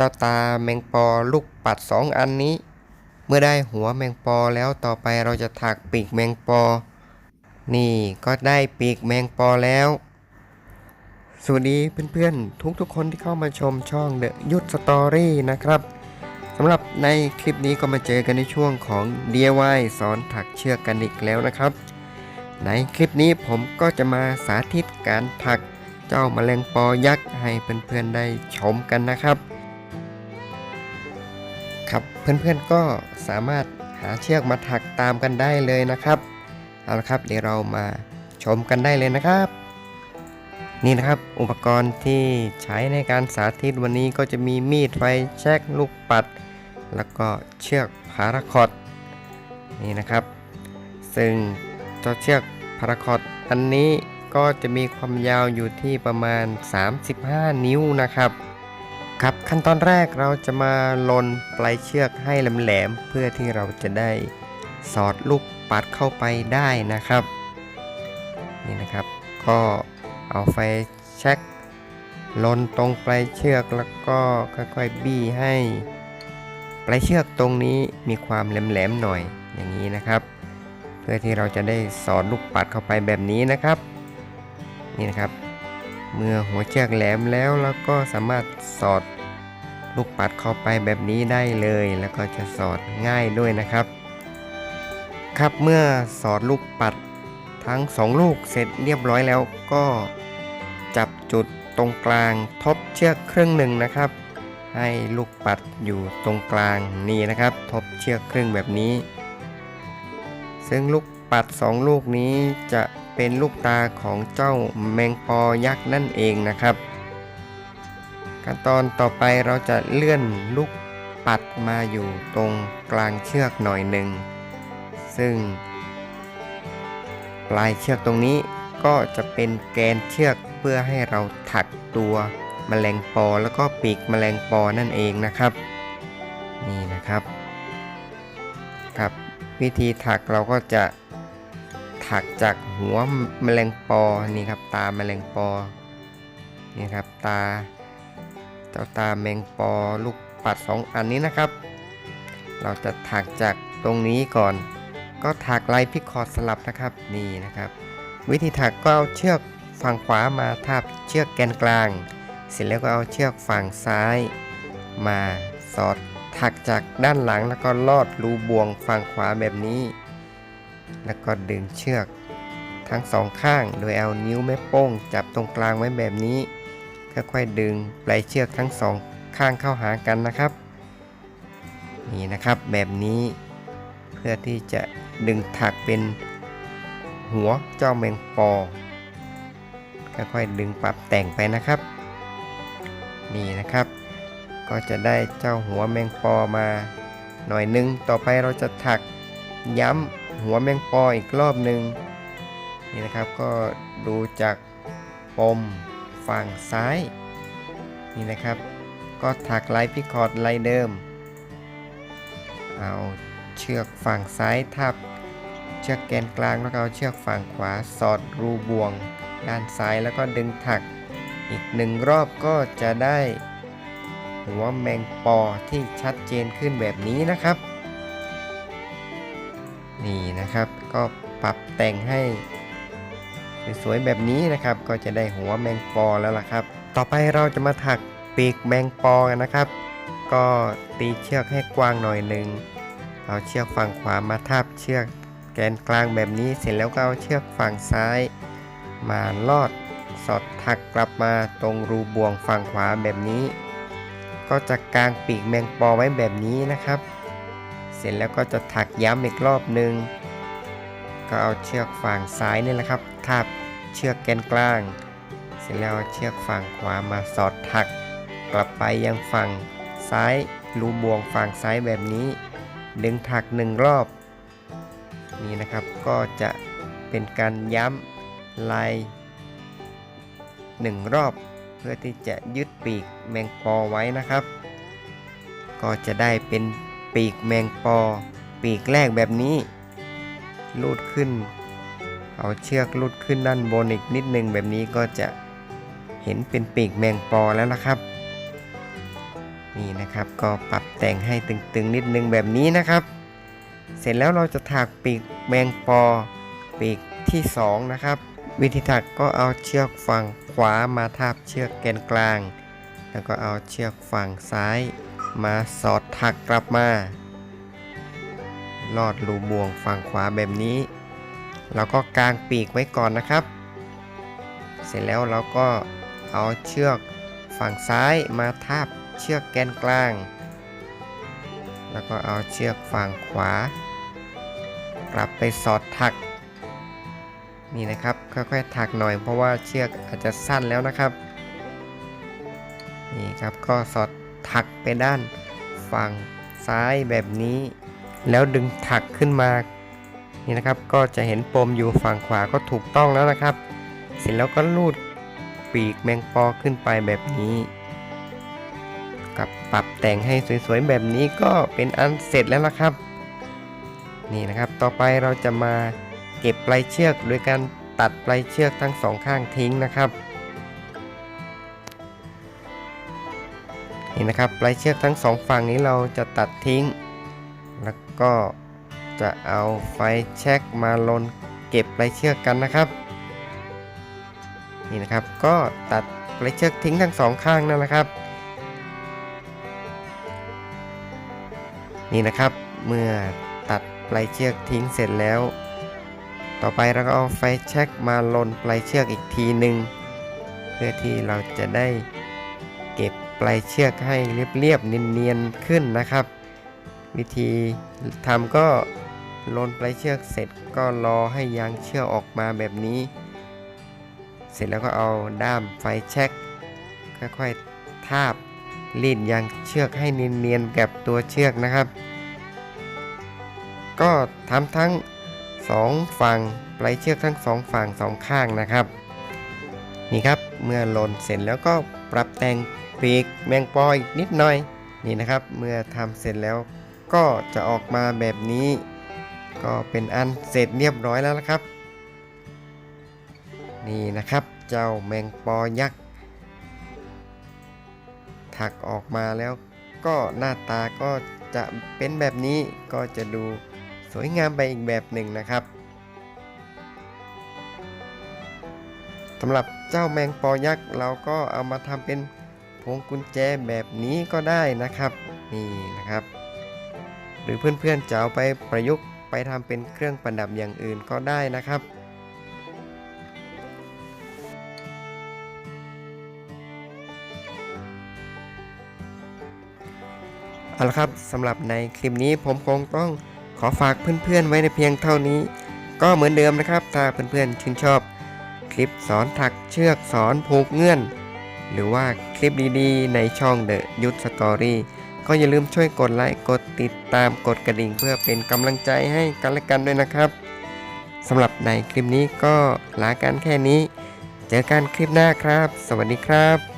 จ้าตาแมงปอลูกปัดสองอันนี้ เมื่อได้หัวแมงปอแล้วต่อไปเราจะถักปีกแมงปอ นี่ก็ได้ปีกแมงปอแล้ว สวัสดีเพื่อนๆ ทุกๆคนที่เข้ามาชมช่องเดอะยุทธสตอรี่นะครับสำหรับในคลิปนี้ก็มาเจอกันในช่วงของ DIY สอนถักเชือกกันอีกแล้วนะครับ ในคลิปนี้ผมก็จะมาสาธิตการถักเจ้าแมลงปอยักษ์ให้เพื่อนๆได้ชมกันนะครับ เพื่อนๆก็สามารถหาเชือกมาถักตามกันได้เลยนะครับ เอาละครับเดี๋ยวเรามาชมกันได้เลยนะครับ นี่นะครับอุปกรณ์ที่ใช้ในการสาธิตวันนี้ก็จะมีมีดไฟแช็กลูกปัด แล้วก็เชือกพาราคอตนี่นะครับ ซึ่งเจ้าเชือกพาราคอตอันนี้ก็จะมีความยาวอยู่ที่ประมาณ 35 นิ้วนะครับ ครับขั้นตอนแรกเราจะมาลนปลายเชือกให้แหลมๆเพื่อที่เราจะได้สอดลูกปัดเข้าไปได้นะครับนี่นะครับ ก็เอาไฟแช็กลนตรงปลายเชือกแล้วก็ค่อยๆบี้ให้ ปลายเชือกตรงนี้มีความแหลมๆหน่อยอย่างนี้นะครับ เพื่อที่เราจะได้สอดลูกปัดเข้าไปแบบนี้นะครับ นี่นะครับ เมื่อหัวเชือกแหลมแล้วเราก็สามารถสอดลูกปัดเข้าไปแบบนี้ได้เลย แล้วก็จะสอดง่ายด้วยนะครับ ครับเมื่อสอดลูกปัดทั้งสองลูกเสร็จเรียบร้อยแล้วก็จับจุดตรงกลางทบเชือกครึ่งหนึ่งนะครับ ให้ลูกปัดอยู่ตรงกลางนี่นะครับ ทบเชือกครึ่งแบบนี้ ซึ่งลูกปัดสองลูกนี้จะเป็นลูกตาของเจ้าแมงปอยักษ์นั่นเองนะครับ ขั้นตอนต่อไปเราจะเลื่อนลูกปัดมาอยู่ตรงกลางเชือกหน่อยหนึ่ง ซึ่ง ปลายเชือกตรงนี้ก็จะเป็นแกนเชือกเพื่อให้เราถักตัวแมลงปอแล้วก็ปีกแมลงปอนั่นเองนะครับ นี่นะครับครับ วิธีถักเราก็จะ ถักจากหัวแมลงปอนี่ครับตาแมลงปอนี่ครับตาเจ้าตาแมงปอลูกปัดสองอันนี้นะครับ เราจะถักจากตรงนี้ก่อน ก็ถักลายพิคอร์ดสลับนะครับนี่นะครับ วิธีถักก็เอาเชือกฝั่งขวามาทับเชือกแกนกลาง เสร็จแล้วก็เอาเชือกฝั่งซ้าย มาสอดถักจากด้านหลังแล้วก็ลอดรูบ่วงฝั่งขวาแบบนี้ แล้วก็ดึงเชือก ทั้งสองข้างโดยเอานิ้วแม่โป้ง จับตรงกลางไว้แบบนี้ ค่อยๆดึงปลายเชือกทั้งสองข้างเข้าหากันนะครับ นี่นะครับแบบนี้เพื่อที่จะดึงถักเป็นหัวเจ้าแมงปอค่อยๆดึงปรับแต่งไปนะครับ นี่นะครับ ก็จะได้เจ้าหัวแมงปอมา หน่อยนึงต่อไปเราจะถักย้ำ หัวแมงปออีกรอบหนึ่งนี่นะครับก็ดูจากปมฝั่งซ้าย นี่นะครับ ก็ถักลายพิคอร์ดลายเดิม เอาเชือกฝั่งซ้ายทับ เชือกแกนกลางแล้วก็เอาเชือกฝั่งขวาสอดรูบ่วง ด้านซ้ายแล้วก็ดึงถักอีกหนึ่งรอบก็จะได้หัวแมงปอที่ชัดเจนขึ้นแบบนี้นะครับ นี่นะครับ ก็ปรับแต่งให้สวยๆแบบนี้นะครับ ก็จะได้หัวแมงปอแล้วล่ะครับ ต่อไปเราจะมาถักปีกแมงปอกันนะครับ ก็ตีเชือกให้กว้างหน่อยหนึ่งเอาเชือกฝั่งขวามาทับเชือกแกนกลางแบบนี้เสร็จแล้วก็เอาเชือกฝั่งซ้าย มาลอดสอดถักกลับมาตรงรูบ่วงฝั่งขวาแบบนี้ ก็จะกางปีกแมงปอไว้แบบนี้นะครับ เสร็จแล้วก็จะถักย้ำอีกรอบหนึ่งก็เอาเชือกฝั่งซ้ายนี่แหละครับทับเชือกแกนกลาง เสร็จแล้วเชือกฝั่งขวามาสอดถัก กลับไปยังฝั่งซ้ายรูบวงฝั่งซ้ายแบบนี้ ดึงถักหนึ่งรอบ นี่นะครับก็จะเป็นการย้ำลายหนึ่งรอบเพื่อที่จะยึดปีกแมงปอไว้นะครับ ก็จะได้เป็น ปีกแมงปอ ปีกแรกแบบนี้ ลูดขึ้น เอาเชือกลูดขึ้นด้านบนอีกนิดนึงแบบนี้ก็จะเห็นเป็นปีกแมงปอแล้วนะครับ นี่นะครับก็ปรับแต่งให้ตึงๆนิดนึงแบบนี้นะครับ เสร็จแล้วเราจะถักปีกแมงปอ ปีกที่สองนะครับวิธีถักก็เอาเชือกฝั่งขวามาทาบเชือกแกนกลาง แล้วก็เอาเชือกฝั่งซ้าย มาสอดถักกลับมา ลอดรูบ่วงฝั่งขวาแบบนี้ เราก็กางปีกไว้ก่อนนะครับ เสร็จแล้วเราก็เอาเชือกฝั่งซ้ายมาทาบเชือกแกนกลาง แล้วก็เอาเชือกฝั่งขวา กลับไปสอดถัก นี่นะครับค่อยๆถักหน่อยเพราะว่าเชือกอาจจะสั้นแล้วนะครับ นี่ครับก็สอด ถักไปด้านฝั่งซ้ายแบบนี้ แล้วดึงถักขึ้นมา นี่นะครับก็จะเห็นปมอยู่ฝั่งขวาก็ถูกต้องแล้วนะครับ เสร็จแล้วก็ลูดปีกแมงปอขึ้นไปแบบนี้ กับปรับแต่งให้สวยๆแบบนี้ก็เป็นอันเสร็จแล้วละครับ นี่นะครับ ต่อไปเราจะมาเก็บปลายเชือกโดยการตัดปลายเชือกทั้งสองข้างทิ้งนะครับ นี่นะครับปลายเชือกทั้งสองฝั่งนี้เราจะตัดทิ้ง แล้วก็จะเอาไฟแช็กมาลนเก็บปลายเชือกกันนะครับ นี่นะครับก็ตัดปลายเชือกทิ้งทั้งสองข้างนั่นแหละครับ นี่นะครับเมื่อตัดปลายเชือกทิ้งเสร็จแล้ว ต่อไปเราก็เอาไฟแช็กมาลนปลายเชือกอีกทีหนึ่งเพื่อที่เราจะได้ ปลายเชือกให้เรียบๆเนียนๆขึ้นนะครับ วิธีทำก็ลนปลายเชือกเสร็จก็รอให้ยางเชือกออกมาแบบนี้ เสร็จแล้วก็เอาด้ามไฟแช็กค่อยๆทาบลีดยางเชือกให้เนียนๆกับตัวเชือกนะครับ ก็ทำทั้งสองฝั่งปลายเชือกทั้งสองฝั่งสองข้างนะครับ นี่ครับเมื่อลนเสร็จแล้วก็ปรับแต่ง ปีกแมงปออีกนิดหน่อยนี่นะครับ เมื่อทำเสร็จแล้วก็จะออกมาแบบนี้ ก็เป็นอันเสร็จเรียบร้อยแล้วนะครับ นี่นะครับเจ้าแมงปอยักษ์ถักออกมาแล้วก็หน้าตาก็จะเป็นแบบนี้ก็จะดูสวยงามไปอีกแบบหนึ่งนะครับสำหรับเจ้าแมงปอยักษ์เราก็เอามาทำเป็น พวงกุญแจแบบนี้ก็ได้นะครับนี่นะครับ หรือเพื่อนๆจะเอาไปประยุกต์ไปทำเป็นเครื่องประดับอย่างอื่นก็ได้นะครับเอาละครับสำหรับในคลิปนี้ผมคงต้องขอฝากเพื่อนๆไว้ในเพียงเท่านี้ ก็เหมือนเดิมนะครับ ถ้าเพื่อนๆชื่นชอบ คลิปสอนถักเชือกสอนผูกเงื่อน หรือว่าคลิปดีๆ ในช่อง The Youth Story ก็อย่าลืมช่วยกดไลค์กดติดตามกดกระดิ่งเพื่อเป็นกำลังใจให้กันและกันด้วยนะครับสำหรับในคลิปนี้ก็ลากันแค่นี้ เจอกันคลิปหน้าครับ สวัสดีครับ